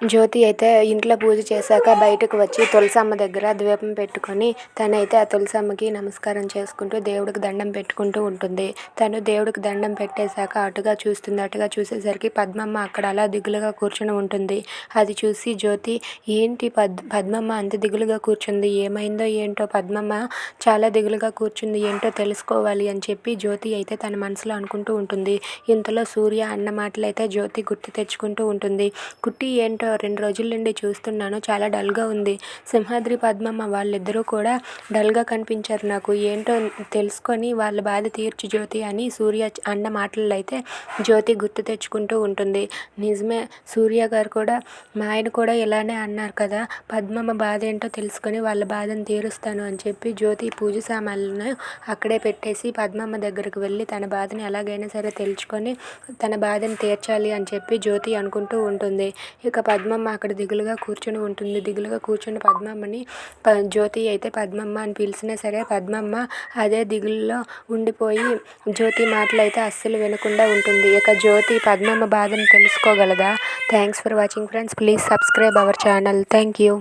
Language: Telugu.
జ్యోతి అయితే ఇంట్లో పూజ చేశాక బయటకు వచ్చి తులసమ్మ దగ్గర ద్వీపం పెట్టుకొని తనైతే ఆ తులసమ్మకి నమస్కారం చేసుకుంటూ దేవుడికి దండం పెట్టుకుంటూ ఉంటుంది. తను దేవుడికి దండం పెట్టేశాక అటుగా చూస్తుంది. అటుగా చూసేసరికి పద్మమ్మ అక్కడ అలా దిగులుగా కూర్చొని ఉంటుంది. అది చూసి జ్యోతి ఏంటి పద్ పద్మమ్మ అంత దిగులుగా కూర్చుంది? ఏమైందో ఏంటో పద్మమ్మ? చాలా దిగులుగా కూర్చుంది. ఏంటో తెలుసుకోవాలి అని చెప్పి జ్యోతి అయితే తన మనసులో అనుకుంటూ ఉంటుంది. ఇంతలో సూర్య అన్న మాటలు అయితే జ్యోతి గుర్తు తెచ్చుకుంటూ ఉంటుంది. కుట్టి ఏంటో రెండు రోజుల నుండి చూస్తున్నాను. చాలా డల్గా ఉంది. సింహాద్రి పద్మమ్మ వాళ్ళిద్దరూ కూడా డల్గా కనిపించారు నాకు. ఏంటో తెలుసుకొని వాళ్ళ బాధ తీర్చు జ్యోతి అని సూర్య అన్న మాటల్లో అయితే జ్యోతి గుర్తు తెచ్చుకుంటూ ఉంటుంది. నిజమే సూర్య గారు కూడా మా ఆయన కూడా ఇలానే అన్నారు కదా పద్మమ్మ బాధ ఏంటో తెలుసుకొని వాళ్ళ బాధను తీరుస్తాను అని చెప్పి జ్యోతి పూజ సామాన్లను అక్కడే పెట్టేసి పద్మమ్మ దగ్గరకు వెళ్ళి తన బాధని ఎలాగైనా సరే తెలుసుకొని తన బాధను తీర్చాలి అని చెప్పి జ్యోతి అనుకుంటూ ఉంటుంది. ఇక పద్మమ్మ అక్కడ దిగులుగా కూర్చొని ఉంటుంది. దిగులుగా కూర్చుని పద్మమ్మని జ్యోతి అయితే పద్మమ్మ అని పిలిచినా సరే పద్మమ్మ అదే దిగుల్లో ఉండిపోయి జ్యోతి మాటలు అయితే అస్సలు వినకుండా ఉంటుంది. ఇక జ్యోతి పద్మమ్మ బాధను తెలుసుకోగలదా? Thanks for watching friends please subscribe our channel thank you